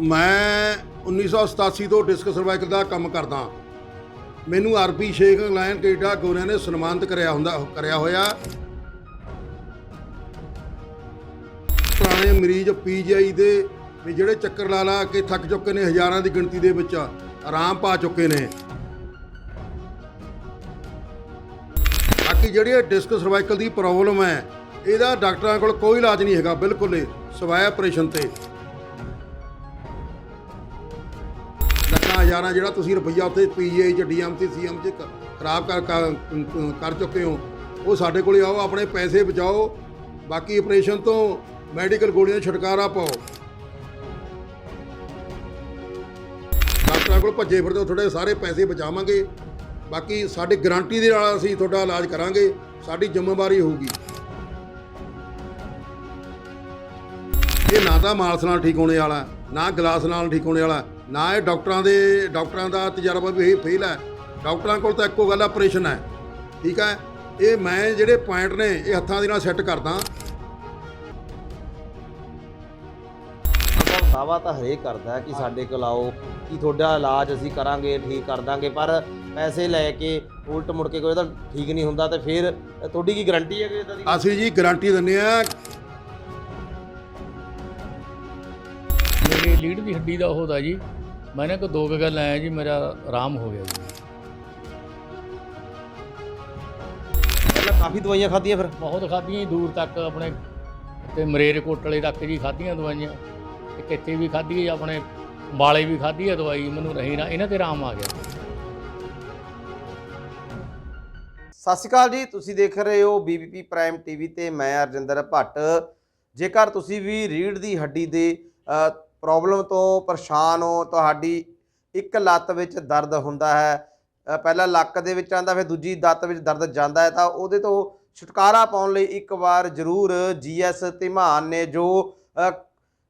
ਮੈਂ 1987 ਤੋਂ disc cervical ਦਾ ਕੰਮ ਕਰਦਾ ਮੈਨੂੰ ਆਰਪੀ ਸ਼ੇਖ ਇੰਗਲੈਂਡ ਕੈਨੇਡਾ ਗੋਰਿਆਂ ਨੇ ਸਨਮਾਨਿਤ ਕਰਿਆ ਹੁੰਦਾ, ਕਰਿਆ ਹੋਇਆ। ਪੁਰਾਣੇ ਮਰੀਜ਼ ਪੀਜੀਆਈ ਦੇ ਵੀ ਜਿਹੜੇ ਚੱਕਰ ਲਾ ਲਾ ਕੇ ਥੱਕ ਚੁੱਕੇ ਨੇ ਹਜ਼ਾਰਾਂ ਦੀ ਗਿਣਤੀ ਦੇ ਵਿੱਚ, ਆਰਾਮ ਪਾ ਚੁੱਕੇ ਨੇ। ਬਾਕੀ ਜਿਹੜੀ ਡਿਸਕ ਸਰਵਾਈਕਲ ਦੀ ਪ੍ਰੋਬਲਮ ਹੈ, ਇਹਦਾ ਡਾਕਟਰਾਂ ਕੋਲ ਕੋਈ ਇਲਾਜ ਨਹੀਂ ਹੈਗਾ, ਬਿਲਕੁਲ ਹੀ ਸਿਵਾਏ ਆਪਰੇਸ਼ਨ ਤੇ। ਲੱਖਾਂ ਜਿਹੜਾ ਤੁਸੀਂ ਰੁਪਈਆ ਉੱਥੇ ਪੀਜੀਆਈ ਚ ਡੀਐਮ ਤੇ ਸੀਐਮ ਚ ਖਰਾਬ ਕਰ ਕਰ ਕਰ ਚੁੱਕੇ ਹੋ। ਉਹ ਸਾਡੇ ਕੋਲੇ ਆਓ ਆਪਣੇ ਪੈਸੇ ਬਚਾਓ। ਬਾਕੀ ਆਪਰੇਸ਼ਨ ਤੋਂ ਮੈਡੀਕਲ ਗੋਲੀਆਂ ਛੁਟਕਾਰਾ ਪਾਓ। ਡਾਕਟਰਾਂ ਕੋਲ ਭੱਜੇ ਫਿਰਦੇ ਹੋ, ਤੁਹਾਡੇ ਸਾਰੇ ਪੈਸੇ ਬਚਾਵਾਂਗੇ। ਬਾਕੀ ਸਾਡੀ ਗਾਰੰਟੀ ਦੇ ਨਾਲ ਅਸੀਂ ਤੁਹਾਡਾ ਇਲਾਜ ਕਰਾਂਗੇ। ਸਾਡੀ ਜ਼ਿੰਮੇਵਾਰੀ ਹੋਊਗੀ। ਇਹ ਨਾ ਤਾਂ ਮਾਲਸ ਨਾਲ ਠੀਕ ਹੋਣੇ ਵਾਲਾ ਨਾ ਗਲਾਸ ਨਾਲ ਠੀਕ ਹੋਣੇ ਵਾਲਾ ਨਾ ਇਹ ਡਾਕਟਰਾਂ ਦੇ ਡਾਕਟਰਾਂ ਦਾ ਤਜਰਬਾ ਵੀ ਇਹ ਫੇਲ ਹੈ। ਡਾਕਟਰਾਂ ਕੋਲ ਤਾਂ ਇੱਕੋ ਗੱਲ ਆਪਰੇਸ਼ਨ ਹੈ। ਠੀਕ ਹੈ? ਇਹ ਮੈਂ ਜਿਹੜੇ ਪੁਆਇੰਟ ਨੇ ਇਹ ਹੱਥਾਂ ਦੇ ਨਾਲ ਸੈੱਟ ਕਰਦਾ। ਦਾਵਾ ਤਾਂ ਹਰੇਕ ਕਰਦਾ ਹੈ ਕਿ ਸਾਡੇ ਕੋਲ ਆਓ ਕਿ ਤੁਹਾਡਾ ਇਲਾਜ ਅਸੀਂ ਕਰਾਂਗੇ ਠੀਕ ਕਰ ਦਾਂਗੇ ਪਰ ਪੈਸੇ ਲੈ ਕੇ ਉਲਟ ਮੁੜ ਕੇ ਕੋਈ ਤਾਂ ਠੀਕ ਨਹੀਂ ਹੁੰਦਾ ਤੇ ਫਿਰ ਤੁਹਾਡੀ ਕੀ ਗਾਰੰਟੀ ਹੈ ਕਿ ਇਦਾਂ ਦੀ? ਅਸੀਂ ਜੀ ਗਾਰੰਟੀ ਦਿੰਦੇ ਆ ਮੇਰੇ ਲੀਡ ਦੀ ਹੱਡੀ ਦਾ ਉਹਦਾ ਜੀ। ਮੈਨੇ ਕੋ ਦੋ ਕੁ ਗੱਲ ਆਇਆ ਜੀ ਮੇਰਾ ਆਰਾਮ ਹੋ ਗਿਆ ਜੀ ਪਹਿਲਾਂ ਕਾਫੀ ਦਵਾਈਆਂ ਖਾਧੀਆਂ ਫਿਰ ਬਹੁਤ ਖਾਧੀਆਂ ਜੀ ਦੂਰ ਤੱਕ ਆਪਣੇ ਤੇ ਮਰੇਰ ਕੋਟਲੇ ਤੱਕ ਜੀ ਖਾਧੀਆਂ ਦਵਾਈਆਂ ਤੇ ਕਿੱਥੇ ਵੀ ਖਾਧੀ ਜੀ ਆਪਣੇ ਬਾਲੇ ਵੀ ਖਾਧੀ ਹੈ ਦਵਾਈ ਮੈਨੂੰ ਰਹੀ ਨਾ ਇਹਨਾਂ ਤੇ ਆਰਾਮ ਆ ਗਿਆ ਸਤਿ ਸ਼੍ਰੀ ਅਕਾਲ ਜੀ ਤੁਸੀਂ ਦੇਖ ਰਹੇ ਹੋ ਬੀਬੀਪੀ ਪ੍ਰਾਈਮ ਟੀਵੀ ਤੇ ਮੈਂ ਅਰਜਿੰਦਰ ਭੱਟ ਜੇਕਰ ਤੁਸੀਂ ਵੀ ਰੀੜ ਦੀ ਹੱਡੀ ਦੇ ਪ੍ਰੋਬਲਮ ਤੋਂ ਪਰੇਸ਼ਾਨ ਹੋ, ਤੁਹਾਡੀ ਇੱਕ ਲੱਤ ਵਿੱਚ ਦਰਦ ਹੁੰਦਾ ਹੈ ਪਹਿਲਾਂ ਲੱਕ ਦੇ ਵਿੱਚ ਆਂਦਾ ਫਿਰ ਦੂਜੀ ਲੱਤ ਵਿੱਚ ਦਰਦ ਜਾਂਦਾ ਹੈ, ਤਾਂ ਉਹਦੇ ਤੋਂ ਛੁਟਕਾਰਾ ਪਾਉਣ ਲਈ ਇੱਕ ਵਾਰ ਜ਼ਰੂਰ ਜੀਐਸ ਧੀਮਾਨ ਨੇ ਜੋ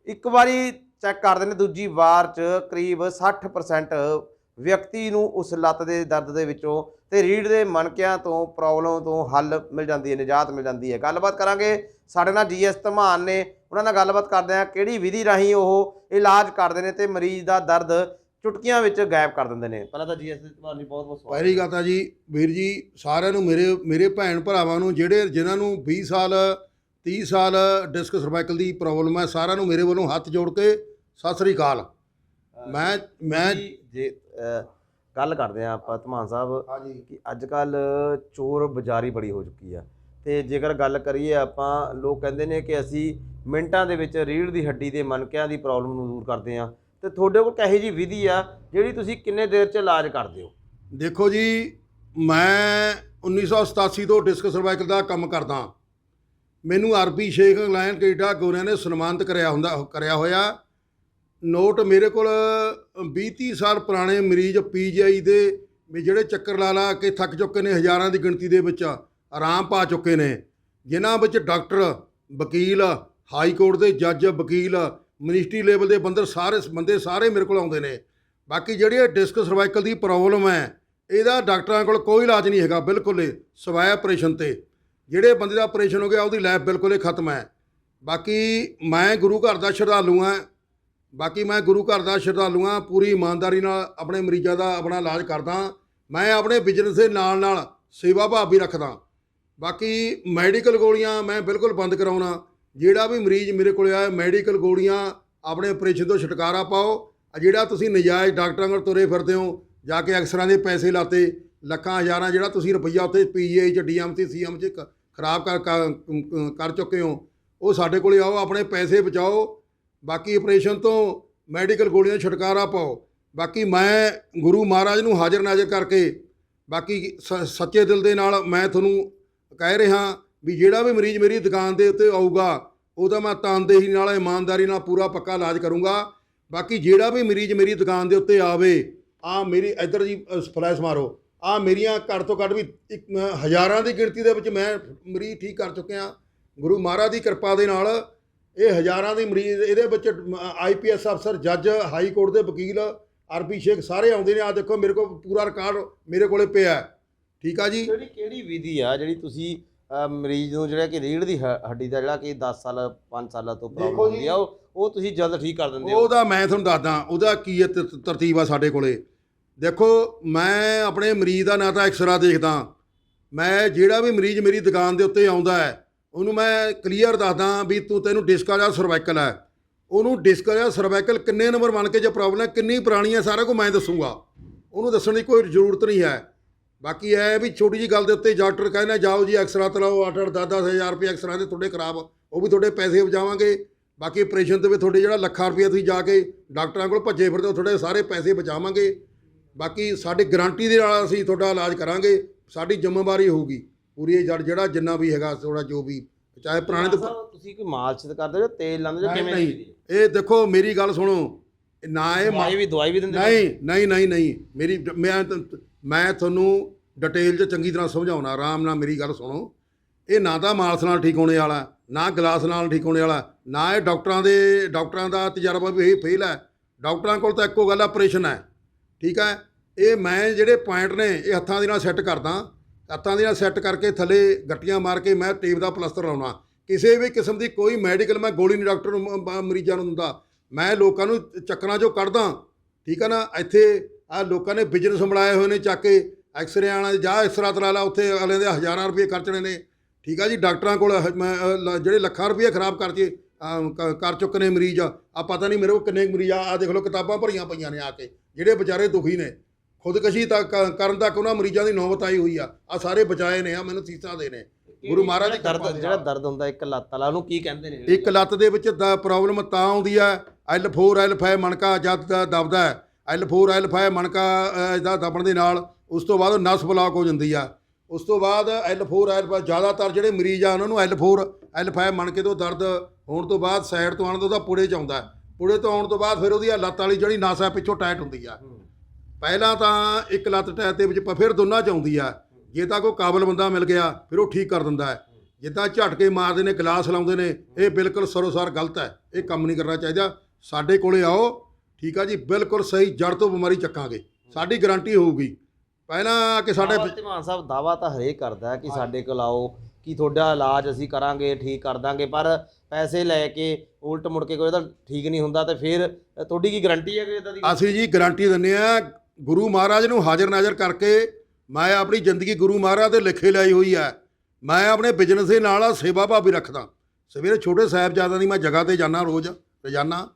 ਇੱਕ ਵਾਰੀ ਚੈੱਕ ਕਰਦੇ ਨੇ, ਦੂਜੀ ਵਾਰ ਚ ਕਰੀਬ 60% ਵਿਅਕਤੀ ਨੂੰ ਉਸ ਲੱਤ ਦੇ ਦਰਦ ਦੇ ਵਿੱਚੋਂ ਤੇ ਰੀੜ ਦੇ ਮਣਕਿਆਂ ਤੋਂ ਪ੍ਰੋਬਲਮ ਤੋਂ ਹੱਲ ਮਿਲ ਜਾਂਦੀ ਹੈ ਨਿਜਾਤ ਮਿਲ ਜਾਂਦੀ ਹੈ। ਗੱਲਬਾਤ ਕਰਾਂਗੇ ਸਾਡੇ ਨਾਲ ਜੀਐਸ ਧਮਾਨ ਨੇ। ਉਹਨਾਂ ਨਾਲ ਗੱਲਬਾਤ ਕਰਦੇ ਆ ਕਿਹੜੀ ਵਿਧੀ ਰਾਹੀਂ ਉਹ ਇਲਾਜ ਕਰਦੇ ਨੇ ਤੇ ਮਰੀਜ਼ ਦਾ ਦਰਦ ਚੁਟਕੀਆਂ ਵਿੱਚ ਗਾਇਬ ਕਰ ਦਿੰਦੇ ਨੇ। ਪਹਿਲਾਂ ਤਾਂ ਜੀਐਸ ਧਮਾਨ ਜੀ ਬਹੁਤ ਬਹੁਤ ਸਵਾਗਤ ਪਹਿਲੀ ਗੱਲ ਤਾਂ ਜੀ ਵੀਰ ਜੀ ਸਾਰਿਆਂ ਨੂੰ ਮੇਰੇ ਮੇਰੇ ਭੈਣ ਭਰਾਵਾਂ ਨੂੰ ਜਿਹੜੇ ਜਿਨ੍ਹਾਂ ਨੂੰ 20 ਸਾਲ 30 ਸਾਲ ਡਿਸਕ ਸਰਵਾਈਕਲ ਦੀ ਪ੍ਰੋਬਲਮ ਹੈ ਸਾਰਿਆਂ ਨੂੰ ਮੇਰੇ ਵੱਲੋਂ ਹੱਥ ਜੋੜ ਕੇ ਸਤਿ ਸ੍ਰੀ ਅਕਾਲ। ਮੈਂ ਮੈਂ ਜੀ, ਗੱਲ ਕਰਦੇ ਆ ਆਪਾਂ ਧਮਾਨ ਸਾਹਿਬ ਹਾਂਜੀ। ਕਿ ਅੱਜ ਕੱਲ ਚੋਰ ਬਾਜ਼ਾਰੀ ਬੜੀ ਹੋ ਚੁੱਕੀ ਆ। ਤੇ ਜੇਕਰ ਗੱਲ ਕਰੀਏ ਆਪਾਂ ਲੋਕ ਕਹਿੰਦੇ ਨੇ ਕਿ ਅਸੀਂ ਮਿੰਟਾਂ ਦੇ ਵਿੱਚ ਰੀੜ ਦੀ ਹੱਡੀ ਦੇ ਮਣਕਿਆਂ ਦੀ ਪ੍ਰੋਬਲਮ ਨੂੰ ਦੂਰ ਕਰਦੇ ਆ ਤੇ ਤੁਹਾਡੇ ਕੋਲ ਕਹੇ ਜੀ ਵਿਧੀ ਆ ਜਿਹੜੀ ਤੁਸੀਂ ਕਿੰਨੇ ਦੇਰ ਚ ਇਲਾਜ ਕਰਦੇ ਹੋ? ਦੇਖੋ ਜੀ ਮੈਂ 1987 ਤੋਂ ਡਿਸਕ ਸਰਵਾਈਕਲ ਦਾ ਕੰਮ ਕਰਦਾ ਮੈਨੂੰ ਆਰਪੀ ਸ਼ੇਖ ਇੰਗਲੈਂਡ ਕੈਨੇਡਾ ਗੋਰਿਆਂ ਨੇ ਸਨਮਾਨਿਤ ਕਰਿਆ ਹੁੰਦਾ ਕਰਿਆ ਹੋਇਆ। ਨੋਟ ਮੇਰੇ ਕੋਲ 20-30 ਸਾਲ ਪੁਰਾਣੇ ਮਰੀਜ਼ ਪੀਜੀਆਈ ਦੇ ਵੀ ਜਿਹੜੇ ਚੱਕਰ ਲਾ ਲਾ ਕੇ ਥੱਕ ਚੁੱਕੇ ਨੇ ਹਜ਼ਾਰਾਂ ਦੀ ਗਿਣਤੀ ਦੇ ਵਿੱਚ, ਆਰਾਮ ਪਾ ਚੁੱਕੇ ਨੇ। ਜਿਨ੍ਹਾਂ ਵਿੱਚ ਡਾਕਟਰ, ਵਕੀਲ, ਹਾਈ ਕੋਰਟ ਦੇ ਜੱਜ, ਵਕੀਲ, ਮਿਨਿਸਟਰੀ ਲੈਵਲ ਦੇ ਬੰਦਰ ਸਾਰੇ ਬੰਦੇ ਸਾਰੇ ਮੇਰੇ ਕੋਲ ਆਉਂਦੇ ਨੇ। ਬਾਕੀ ਜਿਹੜੀ ਡਿਸਕ ਸਰਵਾਈਕਲ ਦੀ ਪ੍ਰੋਬਲਮ ਹੈ, ਇਹਦਾ ਡਾਕਟਰਾਂ ਕੋਲ ਕੋਈ ਇਲਾਜ ਨਹੀਂ ਹੈਗਾ ਬਿਲਕੁਲ ਹੀ ਸਿਵਾਏ ਆਪਰੇਸ਼ਨ ਤੇ। ਜਿਹੜੇ ਬੰਦੇ ਦਾ ਆਪਰੇਸ਼ਨ ਹੋ ਗਿਆ, ਉਹਦੀ ਲਾਈਫ ਬਿਲਕੁਲ ਹੀ ਖਤਮ ਹੈ। ਬਾਕੀ ਮੈਂ ਗੁਰੂ ਘਰ ਦਾ ਸ਼ਰਧਾਲੂ ਹਾਂ। ਬਾਕੀ ਮੈਂ ਗੁਰੂ ਘਰ ਦਾ ਸ਼ਰਧਾਲੂ ਹਾਂ ਪੂਰੀ ਇਮਾਨਦਾਰੀ ਨਾਲ ਆਪਣੇ ਮਰੀਜ਼ਾਂ ਦਾ ਆਪਣਾ ਇਲਾਜ ਕਰਦਾ। ਮੈਂ ਆਪਣੇ ਬਿਜ਼ਨਸ ਦੇ ਨਾਲ ਨਾਲ ਸੇਵਾ ਭਾਵ ਵੀ ਰੱਖਦਾ। ਬਾਕੀ ਮੈਡੀਕਲ ਗੋਲੀਆਂ ਮੈਂ ਬਿਲਕੁਲ ਬੰਦ ਕਰਾਉਣਾ। ਜਿਹੜਾ ਵੀ ਮਰੀਜ਼ ਮੇਰੇ ਕੋਲ ਆਇਆ ਮੈਡੀਕਲ ਗੋਲੀਆਂ ਆਪਣੇ ਆਪਰੇਸ਼ਨ ਤੋਂ ਛੁਟਕਾਰਾ ਪਾਓ। ਜਿਹੜਾ ਤੁਸੀਂ ਨਜਾਇਜ਼ ਡਾਕਟਰਾਂ ਕੋਲ ਤੁਰੇ ਫਿਰਦੇ ਹੋ, ਜਾ ਕੇ ਅਕਸਰਾਂ ਦੇ ਪੈਸੇ ਲਾਤੇ, ਲੱਖਾਂ, ਹਜ਼ਾਰਾਂ ਜਿਹੜਾ ਤੁਸੀਂ ਰੁਪਈਆ ਉੱਥੇ ਪੀਜੀਆਈ ਚ ਡੀਐਮ ਤੇ ਸੀਐਮ ਚ ਕ- ਖਰਾਬ ਕਰ, ਕਰ- ਕਰ ਚੁੱਕੇ ਹੋ, ਉਹ ਸਾਡੇ ਕੋਲੇ ਆਓ, ਆਪਣੇ ਪੈਸੇ ਬਚਾਓ। ਬਾਕੀ ਆਪਰੇਸ਼ਨ ਤੋਂ ਮੈਡੀਕਲ ਗੋਲੀਆਂ ਛੁਟਕਾਰਾ ਪਾਓ। ਬਾਕੀ ਮੈਂ ਗੁਰੂ ਮਹਾਰਾਜ ਨੂੰ ਹਾਜ਼ਰ ਨਾਜ਼ਰ ਕਰਕੇ ਬਾਕੀ ਸ- ਸੱਚੇ ਦਿਲ ਦੇ ਨਾਲ ਮੈਂ ਤੁਹਾਨੂੰ ਕਹਿ ਰਿਹਾ ਵੀ ਜਿਹੜਾ ਵੀ ਮਰੀਜ਼ ਮੇਰੀ ਦੁਕਾਨ ਦੇ ਉੱਤੇ ਆਊਗਾ ਉਹਦਾ ਮੈਂ ਤਨਦੇਹੀ ਨਾਲ ਇਮਾਨਦਾਰੀ ਨਾਲ ਪੂਰਾ ਪੱਕਾ ਇਲਾਜ ਕਰੂੰਗਾ। ਬਾਕੀ ਜਿਹੜਾ ਵੀ ਮਰੀਜ਼ ਮੇਰੀ ਦੁਕਾਨ ਦੇ ਉੱਤੇ ਆਵੇ ਆ ਮੇਰੀ ਇੱਧਰ ਜੀ ਫਲੈਸ਼ ਮਾਰੋ ਆ ਮੇਰੀਆਂ ਘੱਟ ਤੋਂ ਘੱਟ ਵੀ ਇੱਕ, ਹਜ਼ਾਰਾਂ ਦੀ ਗਿਣਤੀ ਦੇ ਵਿੱਚ ਮੈਂ ਮਰੀਜ਼ ਠੀਕ ਕਰ ਚੁੱਕਿਆ। ਗੁਰੂ ਮਹਾਰਾਜ ਦੀ ਕਿਰਪਾ ਦੇ ਨਾਲ ਇਹ ਹਜ਼ਾਰਾਂ ਦੇ ਮਰੀਜ਼ ਇਹਦੇ ਵਿੱਚ ਆਈਪੀਐਸ ਅਫਸਰ ਜੱਜ ਹਾਈ ਕੋਰਟ ਦੇ ਵਕੀਲ ਆਰਪੀ ਸ਼ੇਖ ਸਾਰੇ ਆਉਂਦੇ ਨੇ। ਆ ਦੇਖੋ ਮੇਰੇ ਕੋਲ ਪੂਰਾ ਰਿਕਾਰਡ ਮੇਰੇ ਕੋਲੇ ਪਿਆ। ਠੀਕ ਆ ਜੀ? ਕਿਹੜੀ ਕਿਹੜੀ ਵਿਧੀ ਆ ਜਿਹੜੀ ਤੁਸੀਂ ਮਰੀਜ਼ ਨੂੰ ਜਿਹੜਾ ਕਿ ਰੀੜ ਦੀ ਹੱਡੀ ਦਾ ਜਿਹੜਾ ਕਿ 10 ਸਾਲ 5 ਸਾਲਾਂ ਤੋਂ ਪ੍ਰੋਬਲਮ ਹੁੰਦੀ ਆ ਉਹ ਉਹ ਤੁਸੀਂ ਜਲਦ ਠੀਕ ਕਰ ਦਿੰਦੇ ਹੋ। ਉਹਦਾ ਮੈਂ ਤੁਹਾਨੂੰ ਦੱਸਦਾ ਉਹਦਾ ਕੀ ਤਰਤੀਬ ਆ ਸਾਡੇ ਕੋਲੇ। ਦੇਖੋ ਮੈਂ ਆਪਣੇ ਮਰੀਜ਼ ਦਾ ਨਾ ਤਾਂ ਐਕਸਰਾ ਦੇਖਦਾ। ਮੈਂ ਜਿਹੜਾ ਵੀ ਮਰੀਜ਼ ਮੇਰੀ ਦੁਕਾਨ ਦੇ ਉੱਤੇ ਆਉਂਦਾ ਹੈ ਉਹਨੂੰ ਮੈਂ ਕਲੀਅਰ ਦੱਸਦਾ ਵੀ ਤੂੰ ਤੈਨੂੰ ਡਿਸਕਾ ਜਾਂ ਸਰਵਾਈਕਲ ਹੈ। ਉਹਨੂੰ ਡਿਸਕਾ ਜਾਂ ਸਰਵਾਈਕਲ ਕਿੰਨੇ ਨੰਬਰ ਬਣ ਕੇ ਜੇ ਪ੍ਰੋਬਲਮ ਹੈ, ਕਿੰਨੀ ਪੁਰਾਣੀ ਹੈ, ਸਾਰਾ ਕੁਝ ਮੈਂ ਦੱਸੂਗਾ। ਉਹਨੂੰ ਦੱਸਣ ਦੀ ਕੋਈ ਜ਼ਰੂਰਤ ਨਹੀਂ ਹੈ। ਬਾਕੀ ਇਹ ਹੈ ਵੀ ਛੋਟੀ ਜੀ ਗੱਲ ਦੇ ਉੱਤੇ ਡਾਕਟਰ ਕਹਿੰਦਾ, ਜਾਓ ਜੀ ਐਕਸਰਾ ਤਲਾਓ 8-8 10-10 ਹਜ਼ਾਰ ਰੁਪਏ ਐਕਸਰਾ ਦੇ ਤੁਹਾਡੇ ਖਰਾਬ। ਉਹ ਵੀ ਤੁਹਾਡੇ ਪੈਸੇ ਬਚਾਵਾਂਗੇ। ਬਾਕੀ ਆਪਰੇਸ਼ਨ ਤੇ ਵੀ ਤੁਹਾਡੇ ਜਿਹੜਾ ਲੱਖਾਂ ਰੁਪਏ ਤੁਸੀਂ ਜਾ ਕੇ ਡਾਕਟਰਾਂ ਕੋਲ ਭੱਜੇ ਫਿਰਦੇ ਹੋ, ਤੁਹਾਡੇ ਸਾਰੇ ਪੈਸੇ ਬਚਾਵਾਂਗੇ। ਬਾਕੀ ਸਾਡੀ ਗਾਰੰਟੀ ਦੇ ਨਾਲ ਅਸੀਂ ਤੁਹਾਡਾ ਇਲਾਜ ਕਰਾਂਗੇ। ਸਾਡੀ ਜ਼ਿੰਮੇਵਾਰੀ ਹੋਊਗੀ। ਪੂਰੀ ਇਹ ਜੜ ਜਿਹੜਾ ਜਿੰਨਾ ਵੀ ਹੈਗਾ ਥੋੜਾ ਜੋ ਵੀ ਚਾਹੇ ਪੁਰਾਣੇ ਤੋਂ ਸਾਹਿਬ, ਤੁਸੀਂ ਕੋਈ ਮਾਲਸ਼ ਕਰਦੇ ਹੋ ਜਾਂ ਤੇਲ ਲਾਉਂਦੇ ਹੋ ਜਾਂ ਕਿਵੇਂ ਨਹੀਂ। ਇਹ ਦੇਖੋ ਮੇਰੀ ਗੱਲ ਸੁਣੋ। ਨਾ ਇਹ ਮਾ- ਦਵਾਈ ਵੀ ਦਵਾਈ ਵੀ ਦਿੰਦੇ ਹੋ? ਨਹੀਂ ਨਹੀਂ ਨਹੀਂ ਨਹੀਂ। ਮੇਰੀ ਮੈਂ ਤਾਂ- ਮੈਂ ਤੁਹਾਨੂੰ ਡਿਟੇਲ 'ਚ ਚੰਗੀ ਤਰ੍ਹਾਂ ਸਮਝਾਉਣਾ ਆਰਾਮ ਨਾਲ ਮੇਰੀ ਗੱਲ ਸੁਣੋ। ਇਹ ਨਾ ਤਾਂ ਮਾਲਸ ਨਾਲ ਠੀਕ ਹੋਣੇ ਵਾਲਾ ਨਾ ਗਲਾਸ ਨਾਲ ਠੀਕ ਹੋਣੇ ਵਾਲਾ ਨਾ ਇਹ ਡਾਕਟਰਾਂ ਦੇ ਡਾਕਟਰਾਂ ਦਾ ਤਜਰਬਾ ਵੀ ਇਹ ਫੇਲ ਹੈ। ਡਾਕਟਰਾਂ ਕੋਲ ਤਾਂ ਇੱਕੋ ਗੱਲ ਆਪਰੇਸ਼ਨ ਹੈ। ਠੀਕ ਹੈ? ਇਹ ਮੈਂ ਜਿਹੜੇ ਪੁਆਇੰਟ ਨੇ ਇਹ ਹੱਥਾਂ ਦੇ ਨਾਲ ਸੈੱਟ ਕਰਦਾ। ਹੱਥਾਂ ਦੇ ਨਾਲ ਸੈੱਟ ਕਰਕੇ ਥੱਲੇ ਗੱਟੀਆਂ ਮਾਰ ਕੇ ਮੈਂ ਟੇਪ ਦਾ ਪਲਸਤਰ ਲਾਉਣਾ। ਕਿਸੇ ਵੀ ਕਿਸਮ ਦੀ ਕੋਈ ਮੈਡੀਕਲ ਮੈਂ ਗੋਲੀ ਨਹੀਂ ਡਾਕਟਰ ਨੂੰ ਮ- ਮਰੀਜ਼ਾਂ ਨੂੰ ਦਿੰਦਾ। ਮੈਂ ਲੋਕਾਂ ਨੂੰ ਚੱਕਰਾਂ 'ਚੋਂ ਕੱਢਦਾ। ਠੀਕ ਆ ਨਾ? ਇੱਥੇ ਆ ਲੋਕਾਂ ਨੇ ਬਿਜ਼ਨਸ ਬਣਾਏ ਹੋਏ ਨੇ ਚੱਕ ਕੇ। ਐਕਸਰੇ ਆਣਾ ਜਾ ਐਕਸਰਾ ਤਲਾ ਲਾ ਉੱਥੇ ਅਗਲੇ ਦੇ ਹਜ਼ਾਰਾਂ ਰੁਪਏ ਖਰਚਣੇ ਨੇ। ਠੀਕ ਆ ਜੀ? ਡਾਕਟਰਾਂ ਕੋਲ ਜਿਹੜੇ ਲੱਖਾਂ ਰੁਪਏ ਖਰਾਬ ਕਰ ਕੇ, ਕਰ ਚੁੱਕੇ ਨੇ ਮਰੀਜ਼, ਆ ਪਤਾ ਨਹੀਂ ਮੇਰੇ ਕੋਲ ਕਿੰਨੇ ਕੁ ਮਰੀਜ਼ ਆ। ਆ ਦੇਖ ਲਓ ਕਿਤਾਬਾਂ ਭਰੀਆਂ ਪਈਆਂ ਨੇ ਆ ਕੇ, ਜਿਹੜੇ ਵਿਚਾਰੇ ਦੁਖੀ ਨੇ। ਖੁਦਕਸ਼ੀ ਤੱਕ ਕਰਨ ਤੱਕ ਉਹਨਾਂ ਮਰੀਜ਼ਾਂ ਦੀ ਨੌਬਤ ਆਈ ਹੋਈ ਆ। ਆ ਸਾਰੇ ਬਚਾਏ ਨੇ ਆ ਮੈਨੂੰ ਸੀਸਾਂ ਦੇ ਨੇ। ਗੁਰੂ ਮਹਾਰਾਜ ਦੀ ਕਿਰਪਾ ਦਰਦ ਦੇ ਜਿਹੜਾ ਨਾਲ। ਦਰਦ ਹੁੰਦਾ ਇੱਕ ਲੱਤ ਵਾਲਾ ਉਹਨੂੰ ਕੀ ਕਹਿੰਦੇ ਨੇ? ਇੱਕ ਲੱਤ ਦੇ ਵਿੱਚ ਦਾ ਪ੍ਰੋਬਲਮ ਤਾਂ ਆਉਂਦੀ ਹੈ L4 L5 ਮਣਕਾ ਜਦ ਦਾ ਦਬਦਾ ਹੈ। L4 L5 ਮਣਕਾ ਅ, ਇਹਦਾ ਦਬਣ ਦੇ ਨਾਲ ਉਸ ਤੋਂ ਬਾਅਦ ਨਸ ਬਲਾਕ ਹੋ ਜਾਂਦੀ ਆ। ਉਸ ਤੋਂ ਬਾਅਦ L4 L5 ਜ਼ਿਆਦਾਤਰ ਜਿਹੜੇ ਮਰੀਜ਼ ਆ ਉਹਨਾਂ ਨੂੰ L4 L5 ਮਣਕੇ ਤੋਂ ਦਰਦ ਹੋਣ ਤੋਂ ਬਾਅਦ ਸਾਈਡ ਤੋਂ ਆਉਣ ਤੋਂ ਉਹਦਾ ਪੁੜੇ ਚ ਆਉਂਦਾ ਹੈ। ਪੁੜੇ ਤੋਂ ਆਉਣ ਤੋਂ ਬਾਅਦ ਫਿਰ ਉਹਦੀ ਆਹ ਲੱਤ ਵਾਲੀ ਜਿਹੜੀ ਨਸ ਹੈ ਪਿੱਛੋਂ ਟਾਈਟ ਹੁੰਦੀ ਆ। ਪਹਿਲਾਂ ਤਾਂ ਇੱਕ ਲੱਤ ਟਾਇਰ ਦੇ ਵਿੱਚ ਪ- ਫਿਰ ਦੋਨਾਂ ਚ ਆਉਂਦੀ ਆ। ਜੇ ਤਾਂ ਕੋਈ ਕਾਬਲ ਬੰਦਾ ਮਿਲ ਗਿਆ ਫਿਰ ਉਹ ਠੀਕ ਕਰ ਦਿੰਦਾ ਹੈ। ਜਿੱਦਾਂ ਝਟਕੇ ਮਾਰਦੇ ਨੇ ਗਲਾਸ ਲਾਉਂਦੇ ਨੇ ਇਹ ਬਿਲਕੁਲ ਸਰੋਸਾਰ ਗਲਤ ਹੈ। ਇਹ ਕੰਮ ਨਹੀਂ ਕਰਨਾ ਚਾਹੀਦਾ। ਸਾਡੇ ਕੋਲੇ ਆਓ। ਠੀਕ ਆ ਜੀ ਬਿਲਕੁਲ ਸਹੀ ਜੜ ਤੋਂ ਬਿਮਾਰੀ ਚੱਕਾਂਗੇ। ਸਾਡੀ ਗਾਰੰਟੀ ਹੋਊਗੀ। ਪਹਿਲਾਂ ਕਿ ਸਾਡੇ ਸਾਡੇ ਧਮਾਨ ਸਾਹਿਬ ਦਾਵਾ ਤਾਂ ਹਰੇਕ ਕਰਦਾ ਹੈ ਕਿ ਸਾਡੇ ਕੋਲ ਆਓ ਕਿ ਤੁਹਾਡਾ ਇਲਾਜ ਅਸੀਂ ਕਰਾਂਗੇ ਠੀਕ ਕਰ ਦਾਂਗੇ ਪਰ ਪੈਸੇ ਲੈ ਕੇ ਉਲਟ ਮੁੜ ਕੇ ਕੋਈ ਤਾਂ ਠੀਕ ਨਹੀਂ ਹੁੰਦਾ ਤੇ ਫਿਰ ਤੁਹਾਡੀ ਕੀ ਗਾਰੰਟੀ ਹੈ ਕਿ ਇਦਾਂ ਦੀ ਅਸੀਂ ਜੀ ਗਾਰੰਟੀ ਦਿੰਦੇ ਆ ਗੁਰੂ ਮਹਾਰਾਜ ਨੂੰ ਹਾਜ਼ਰ ਨਾਜ਼ਰ ਕਰਕੇ ਮੈਂ ਆਪਣੀ ਜ਼ਿੰਦਗੀ ਗੁਰੂ ਮਹਾਰਾਜ ਦੇ ਲਿਖੇ ਲਈ ਹੋਈ ਹੈ। ਮੈਂ ਆਪਣੇ ਬਿਜ਼ਨਸ ਦੇ ਨਾਲ ਆ ਸੇਵਾ ਭਾਵ ਵੀ ਰੱਖਦਾ। ਸਵੇਰੇ ਛੋਟੇ ਸਾਹਿਬਜ਼ਾਦਿਆਂ ਦੀ ਮੈਂ ਜਗ੍ਹਾ ਤੇ ਜਾਣਾ ਰੋਜ਼ ਰੋਜ਼ਾਨਾ।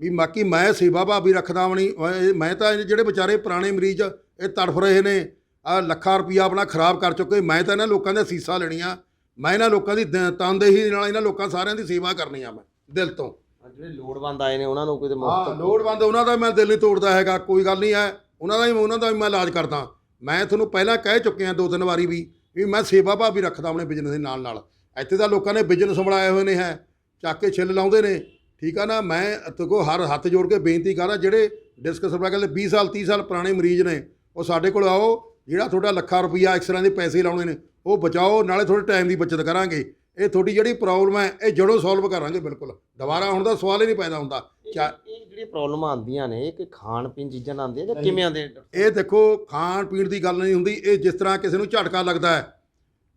ਵੀ ਬਾਕੀ ਮੈਂ ਸੇਵਾ ਭਾਵ ਵੀ ਰੱਖਦਾ ਆਪਣੀ ਮੈਂ- ਤਾਂ ਜਿਹੜੇ ਵਿਚਾਰੇ ਪੁਰਾਣੇ ਮਰੀਜ਼ ਇਹ ਤੜਫ ਰਹੇ ਨੇ ਆ ਲੱਖਾਂ ਰੁਪਈਆ ਆਪਣਾ ਖਰਾਬ ਕਰ ਚੁੱਕੇ ਮੈਂ ਤਾਂ ਇਹਨਾਂ ਲੋਕਾਂ ਦੇ ਸੀਸਾਂ ਲੈਣੀਆਂ। ਮੈਂ ਇਹਨਾਂ ਲੋਕਾਂ ਦੀ ਤਨਦੇਹੀ ਨਾਲ ਇਹਨਾਂ ਲੋਕਾਂ ਸਾਰਿਆਂ ਦੀ ਸੇਵਾ ਕਰਨੀ ਆ ਮੈਂ ਦਿਲ ਤੋਂ। ਜਿਹੜੇ ਲੋੜਵੰਦ ਆਏ ਨੇ ਉਹਨਾਂ ਨੂੰ ਕੋਈ ਤੇ ਹਾਂ ਮੁਫਤ ਲੋੜਵੰਦ ਉਹਨਾਂ ਦਾ ਮੈਂ ਦਿਲ ਨਹੀਂ ਤੋੜਦਾ ਹੈਗਾ ਕੋਈ ਗੱਲ ਨਹੀਂ ਹੈ। ਉਹਨਾਂ ਦਾ ਵੀ ਉਹਨਾਂ ਦਾ ਵੀ ਮੈਂ ਇਲਾਜ ਕਰਦਾ। ਮੈਂ ਤੁਹਾਨੂੰ ਪਹਿਲਾਂ ਕਹਿ ਚੁੱਕਿਆ ਦੋ ਤਿੰਨ ਵਾਰੀ ਵੀ ਵੀ ਮੈਂ ਸੇਵਾ ਭਾਵ ਵੀ ਰੱਖਦਾ ਆਪਣੇ ਬਿਜ਼ਨਸ ਦੇ ਨਾਲ ਨਾਲ ਇੱਥੇ ਤਾਂ ਲੋਕਾਂ ਨੇ ਬਿਜ਼ਨਸ ਬਣਾਏ ਹੋਏ ਨੇ ਹੈ। ਚੱਕ ਕੇ ਛਿੱਲ ਲਾਉਂਦੇ ਨੇ। ਠੀਕ ਆ ਨਾ? ਮੈਂ ਤੋ ਹਰ ਹੱਥ ਜੋੜ ਕੇ ਬੇਨਤੀ ਕਰਾਂ, ਜਿਹੜੇ ਡਿਸਕਸ ਸਰਵਾਈਕਲ ਦੇ 20 ਸਾਲ 30 ਸਾਲ ਪੁਰਾਣੇ ਮਰੀਜ਼ ਨੇ, ਉਹ ਸਾਡੇ ਕੋਲ ਆਓ। ਜਿਹੜਾ ਤੁਹਾਡਾ ਲੱਖਾਂ ਰੁਪਈਆ ਐਕਸਰਾਂ ਦੇ ਪੈਸੇ ਲਾਉਣੇ ਨੇ, ਉਹ ਬਚਾਓ। ਨਾਲੇ ਥੋੜੇ ਟਾਈਮ ਦੀ ਬਚਤ ਕਰਾਂਗੇ। ਇਹ ਤੁਹਾਡੀ ਜਿਹੜੀ ਪ੍ਰੋਬਲਮ ਹੈ, ਇਹ ਜੜੋਂ ਸੋਲਵ ਕਰਾਂਗੇ ਬਿਲਕੁਲ। ਦੁਬਾਰਾ ਹੁਣ ਦਾ ਸਵਾਲ ਹੀ ਨਹੀਂ ਪੈਦਾ ਹੁੰਦਾ। ਚਾ- ਇਹ ਜਿਹੜੀਆਂ ਪ੍ਰੋਬਲਮਾਂ ਆਉਂਦੀਆਂ ਨੇ ਇਹ ਕੋਈ ਖਾਣ ਪੀਣ ਚੀਜ਼ਾਂ ਨਾਲ ਆਉਂਦੀਆਂ ਜਾਂ ਕਿਵੇਂ ਆਉਂਦੇ? ਇਹ ਦੇਖੋ ਖਾਣ ਪੀਣ ਦੀ ਗੱਲ ਨਹੀਂ ਹੁੰਦੀ ਇਹ ਜਿਸ ਤਰ੍ਹਾਂ ਕਿਸੇ ਨੂੰ ਝਟਕਾ ਲੱਗਦਾ ਹੈ।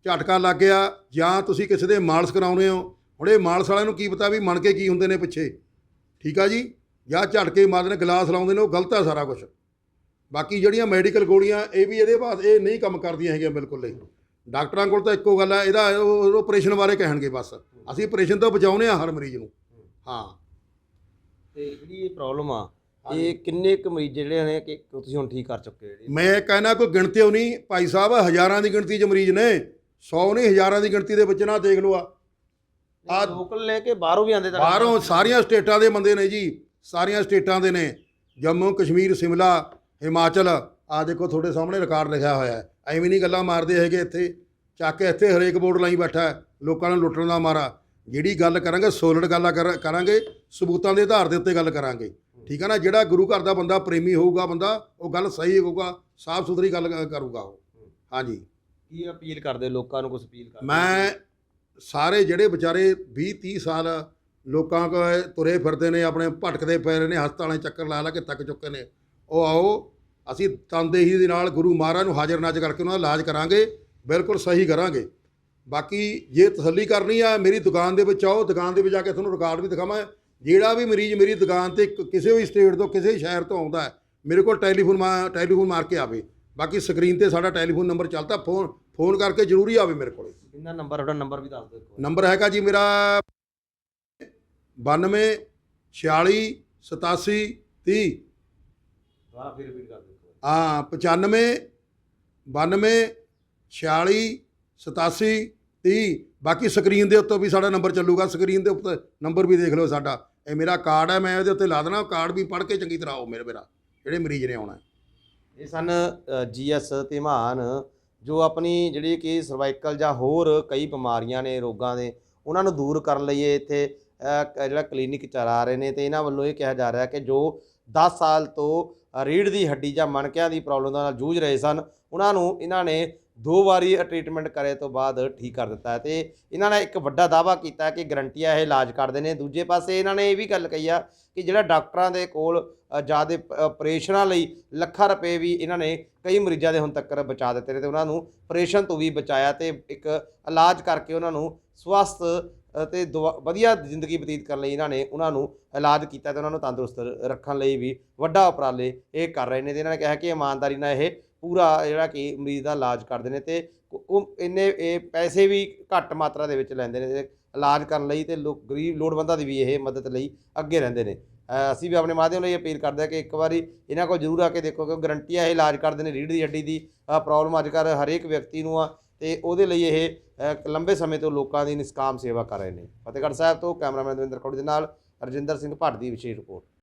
ਝਟਕਾ ਲੱਗ ਗਿਆ ਜਾਂ ਤੁਸੀਂ ਕਿਸੇ ਦੇ ਮਾਲਸ਼ ਕਰਾਉਨੇ ਹੋ। ਹੁਣ ਇਹ ਮਾਲਸ਼ ਵਾਲਿਆਂ ਨੂੰ ਕੀ ਪਤਾ ਵੀ ਮਣ ਕੇ ਕੀ ਹੁੰਦੇ ਨੇ ਪਿੱਛੇ। ਠੀਕ ਆ ਜੀ? ਜਾਂ ਝਟਕੇ ਮਾਰਦੇ ਨੇ ਗਲਾਸ ਲਾਉਂਦੇ ਨੇ ਉਹ ਗਲਤ ਹੈ ਸਾਰਾ ਕੁਝ ਬਾਕੀ ਜਿਹੜੀਆਂ ਮੈਡੀਕਲ ਗੋਲੀਆਂ ਇਹ ਵੀ ਇਹਦੇ ਬਾਅਦ ਇਹ ਨਹੀਂ ਕੰਮ ਕਰਦੀਆਂ ਹੈਗੀਆਂ ਬਿਲਕੁਲ ਨਹੀਂ ਡਾਕਟਰਾਂ ਕੋਲ ਤਾਂ ਇੱਕੋ ਗੱਲ ਹੈ ਇਹਦਾ ਉਹ ਆਪਰੇਸ਼ਨ ਬਾਰੇ ਕਹਿਣਗੇ ਬਸ। ਅਸੀਂ ਆਪਰੇਸ਼ਨ ਤੋਂ ਬਚਾਉਨੇ ਆ ਹਰ ਮਰੀਜ਼ ਨੂੰ। ਹਾਂ। ਤੇ ਜਿਹੜੀ ਇਹ ਪ੍ਰੋਬਲਮ ਆ ਇਹ ਕਿੰਨੇ ਕੁ ਮਰੀਜ਼ ਜਿਹੜੇ ਨੇ ਕਿ ਤੁਸੀਂ ਹੁਣ ਠੀਕ ਕਰ ਚੁੱਕੇ ਹੋ ਜਿਹੜੇ? ਮੈਂ ਕਹਿਣਾ ਕੋਈ ਗਿਣਤੀ ਓ ਨਹੀਂ ਭਾਈ ਸਾਹਿਬ ਹਜ਼ਾਰਾਂ ਦੀ ਗਿਣਤੀ 'ਚ ਮਰੀਜ਼ ਨੇ 100 ਨਹੀਂ ਹਜ਼ਾਰਾਂ ਦੀ ਗਿਣਤੀ ਦੇ ਵਿੱਚ ਨਾ ਦੇਖ ਲਓ ਆ। ਆ ਲੋਕਲ ਲੈ ਕੇ ਬਾਹਰੋਂ ਵੀ ਆਉਂਦੇ ਤਾਂ ਬਾਹਰੋਂ ਸਾਰੀਆਂ ਸਟੇਟਾਂ ਦੇ ਬੰਦੇ ਨੇ ਜੀ ਸਾਰੀਆਂ ਸਟੇਟਾਂ ਦੇ ਨੇ। ਜੰਮੂ ਕਸ਼ਮੀਰ ਸਿਮਲਾ ਹਿਮਾਚਲ ਆ ਦੇਖੋ ਤੁਹਾਡੇ ਸਾਹਮਣੇ ਰਿਕਾਰਡ ਲਿਖਿਆ ਹੋਇਆ ਹੈ। ਐਵੇਂ ਨਹੀਂ ਗੱਲਾਂ ਮਾਰਦੇ ਹੈਗੇ ਇੱਥੇ। ਚੱਕ ਕੇ ਇੱਥੇ ਹਰੇਕ ਬੋਰਡ ਲਾਈ ਬੈਠਾ ਹੈ, ਲੋਕਾਂ ਨੂੰ ਲੁੱਟਣ ਦਾ ਮਾਰਾ। ਜਿਹੜੀ ਗੱਲ ਕਰਾਂਗੇ ਸੋਲਿਡ ਗੱਲ ਕਰ- ਕਰਾਂਗੇ ਸਬੂਤਾਂ ਦੇ ਆਧਾਰ ਦੇ ਉੱਤੇ ਗੱਲ ਕਰਾਂਗੇ। ਠੀਕ ਹੈ ਨਾ? ਜਿਹੜਾ ਗੁਰੂ ਘਰ ਦਾ ਬੰਦਾ ਪ੍ਰੇਮੀ ਹੋਊਗਾ ਬੰਦਾ ਉਹ ਗੱਲ ਸਹੀ ਹੋਊਗਾ ਸਾਫ਼ ਸੁਥਰੀ ਗੱਲ ਕਰੂਗਾ ਉਹ। ਹਾਂਜੀ। ਕੀ ਅਪੀਲ ਕਰਦੇ ਲੋਕਾਂ ਨੂੰ ਕੁਝ ਅਪੀਲ ਕਰਦੇ? ਮੈਂ ਸਾਰੇ ਜਿਹੜੇ ਵਿਚਾਰੇ 20 30 ਸਾਲ ਲੋਕਾਂ ਕੋ ਤੁਰੇ ਫਿਰਦੇ ਨੇ ਆਪਣੇ ਭਟਕਦੇ ਪਏ ਰਹੇ ਨੇ ਹਸਪਤਾਲਾਂ ਚੱਕਰ ਲਾ ਲਾ ਕੇ ਤੱਕ ਚੁੱਕੇ ਨੇ ਉਹ ਆਓ ਅਸੀਂ ਤਨਦੇਹੀ ਦੇ ਨਾਲ ਗੁਰੂ ਮਹਾਰਾਜ ਨੂੰ ਹਾਜ਼ਰ ਨਾਜ਼ਰ ਕਰਕੇ ਉਹਨਾਂ ਦਾ ਇਲਾਜ ਕਰਾਂਗੇ ਬਿਲਕੁਲ ਸਹੀ ਕਰਾਂਗੇ। ਬਾਕੀ ਜੇ ਤਸੱਲੀ ਕਰਨੀ ਆ ਮੇਰੀ ਦੁਕਾਨ ਦੇ ਵਿੱਚ ਆਓ ਦੁਕਾਨ ਦੇ ਵਿੱਚ ਜਾ ਕੇ ਤੁਹਾਨੂੰ ਰਿਕਾਰਡ ਵੀ ਦਿਖਾਵਾਂ। ਜਿਹੜਾ ਵੀ ਮਰੀਜ਼ ਮੇਰੀ ਦੁਕਾਨ ਤੇ ਕਿਸੇ ਵੀ ਸਟੇਟ ਤੋਂ ਕਿਸੇ ਸ਼ਹਿਰ ਤੋਂ ਆਉਂਦਾ ਹੈ ਮੇਰੇ ਕੋਲ ਟੈਲੀਫੋਨ ਮਾ ਟੈਲੀਫੋਨ ਮਾਰ ਕੇ ਆਵੇ। ਬਾਕੀ ਸਕਰੀਨ ਤੇ ਸਾਡਾ ਟੈਲੀਫੋਨ ਨੰਬਰ ਚੱਲਦਾ ਫੋਨ ਫੋਨ ਕਰਕੇ ਜ਼ਰੂਰੀ ਆਵੇ ਮੇਰੇ ਕੋਲੇ। ਕਿੰਨਾ ਨੰਬਰ ਤੁਹਾਡਾ ਨੰਬਰ ਵੀ ਦੱਸ ਦਿਓ ਨੰਬਰ ਹੈਗਾ ਜੀ ਮੇਰਾ 92 46 87 30 ਦੁਬਾਰਾ ਫਿਰ ਰਿਪੀਟ ਕਰ ਦਿਓ ਹਾਂ 95 92 46 87 30 ਬਾਕੀ ਸਕਰੀਨ ਦੇ ਉੱਤੇ ਵੀ ਸਾਡਾ ਨੰਬਰ ਚੱਲੂਗਾ ਸਕਰੀਨ ਦੇ ਉੱਤੇ ਨੰਬਰ ਵੀ ਦੇਖ ਲਓ ਸਾਡਾ। ਇਹ ਮੇਰਾ ਕਾਰਡ ਹੈ ਮੈਂ ਇਹਦੇ ਉੱਤੇ ਲਾ ਦੇਣਾ ਕਾਰਡ ਵੀ ਪੜ੍ਹ ਕੇ ਚੰਗੀ ਤਰ੍ਹਾਂ ਆਓ ਮੇਰੇ ਮੇਰਾ ਜਿਹੜੇ ਮਰੀਜ਼ ਨੇ ਆਉਣਾ ਇਹ ਸਨ ਜੀਐਸ ਧੀਮਾਨ ਜੋ ਆਪਣੀ ਜਿਹੜੀ ਕਿ ਸਰਵਾਈਕਲ ਜਾਂ ਹੋਰ ਕਈ ਬਿਮਾਰੀਆਂ ਨੇ ਰੋਗਾਂ ਦੇ ਉਹਨਾਂ ਨੂੰ ਦੂਰ ਕਰਨ ਲਈ ਇੱਥੇ ਜਿਹੜਾ ਕਲੀਨਿਕ ਚਲਾ ਰਹੇ ਨੇ। ਤੇ ਇਹਨਾਂ ਵੱਲੋਂ ਇਹ ਕਿਹਾ ਜਾ ਰਿਹਾ ਕਿ ਜੋ 10 ਸਾਲ ਤੋਂ ਅ, ਰੀੜ੍ਹ ਦੀ ਹੱਡੀ ਜਾਂ ਮਣਕਿਆਂ ਦੀ ਪ੍ਰੋਬਲਮ ਨਾਲ ਜੂਝ ਰਹੇ ਸਨ ਉਹਨਾਂ ਨੂੰ ਇਹਨਾਂ ਨੇ ਦੋ ਵਾਰੀ ਟ੍ਰੀਟਮੈਂਟ ਕਰੇ ਤੋਂ ਬਾਅਦ ਠੀਕ ਕਰ ਦਿੱਤਾ ਹੈ ਤੇ ਇਹਨਾਂ ਨੇ ਇੱਕ ਵੱਡਾ ਦਾਅਵਾ ਕੀਤਾ ਕਿ ਗਰੰਟੀਆ ਇਹ ਇਲਾਜ ਕਰਦੇ ਨੇ। ਦੂਜੇ ਪਾਸੇ ਇਹਨਾਂ ਨੇ ਇਹ ਵੀ ਗੱਲ ਕਹੀ ਆ ਕਿ ਜਿਹੜਾ ਡਾਕਟਰਾਂ ਦੇ ਕੋਲ ਜ਼ਿਆਦੇ ਆਪਰੇਸ਼ਨਾਂ ਲਈ ਲੱਖਾਂ ਰੁਪਏ ਵੀ ਇਹਨਾਂ ਨੇ ਕਈ ਮਰੀਜ਼ਾਂ ਦੇ ਹੁਣ ਤੱਕ ਬਚਾ ਦਿੱਤੇ ਨੇ ਤੇ ਉਹਨਾਂ ਨੂੰ ਆਪਰੇਸ਼ਨ ਤੋਂ ਵੀ ਬਚਾਇਆ ਤੇ ਇੱਕ ਇਲਾਜ ਕਰਕੇ ਉਹਨਾਂ ਨੂੰ ਸਵਸਥ ਅਤੇ ਦੁਆ- ਵਧੀਆ ਜ਼ਿੰਦਗੀ ਬਤੀਤ ਕਰਨ ਲਈ ਇਹਨਾਂ ਨੇ ਉਹਨਾਂ ਨੂੰ ਇਲਾਜ ਕੀਤਾ ਤੇ ਉਹਨਾਂ ਨੂੰ ਤੰਦਰੁਸਤ ਰੱਖਣ ਲਈ ਵੀ ਵੱਡਾ ਉਪਰਾਲੇ ਇਹ ਕਰ ਰਹੇ ਨੇ ਤੇ ਇਹਨਾਂ ਨੇ ਕਿਹਾ ਕਿ ਇਮਾਨਦਾਰੀ ਨਾਲ ਇਹ ਪੂਰਾ ਜਿਹੜਾ ਕਿ ਮਰੀਜ਼ ਦਾ ਇਲਾਜ ਕਰਦੇ ਨੇ ਤੇ ਉਹ- ਇੰਨੇ, ਇਹ ਪੈਸੇ ਵੀ ਘੱਟ ਮਾਤਰਾ ਦੇ ਵਿੱਚ ਲੈਂਦੇ ਨੇ ਇਲਾਜ ਕਰਨ ਲਈ ਤੇ ਲੋਕ, ਗਰੀਬ ਲੋੜਵੰਦਾਂ ਦੀ ਵੀ ਇਹ ਮਦਦ ਲਈ ਅੱਗੇ ਰਹਿੰਦੇ ਨੇ। ਅਸੀਂ ਵੀ ਆਪਣੇ ਮਾਧਿਅਮ ਲਈ ਅਪੀਲ ਕਰਦੇ ਹਾਂ ਕਿ ਇੱਕ ਵਾਰੀ ਇਹਨਾਂ ਕੋਲ ਜ਼ਰੂਰ ਆ ਕੇ ਦੇਖੋ ਕਿ ਗਰੰਟੀ ਆ ਇਹ ਇਲਾਜ ਕਰਦੇ ਨੇ, ਰੀੜ੍ਹ ਦੀ ਹੱਡੀ ਦੀ ਪ੍ਰੋਬਲਮ ਅੱਜ ਕੱਲ੍ਹ ਹਰੇਕ ਵਿਅਕਤੀ ਨੂੰ ਆ ਤੇ ਉਹਦੇ ਲਈ ਇਹ ਲੰਬੇ ਸਮੇਂ ਤੋਂ ਲੋਕਾਂ ਦੀ ਨਿਸਕਾਮ ਸੇਵਾ ਕਰ ਰਹੇ ਨੇ। ਫਤਿਹਗੜ੍ਹ ਸਾਹਿਬ ਤੋਂ ਕੈਮਰਾਮੈਨ ਦਵਿੰਦਰ ਖੋੜੀ ਦੇ ਨਾਲ ਰਜਿੰਦਰ ਸਿੰਘ ਭੱਟ ਦੀ ਵਿਸ਼ੇਸ਼ ਰਿਪੋਰਟ।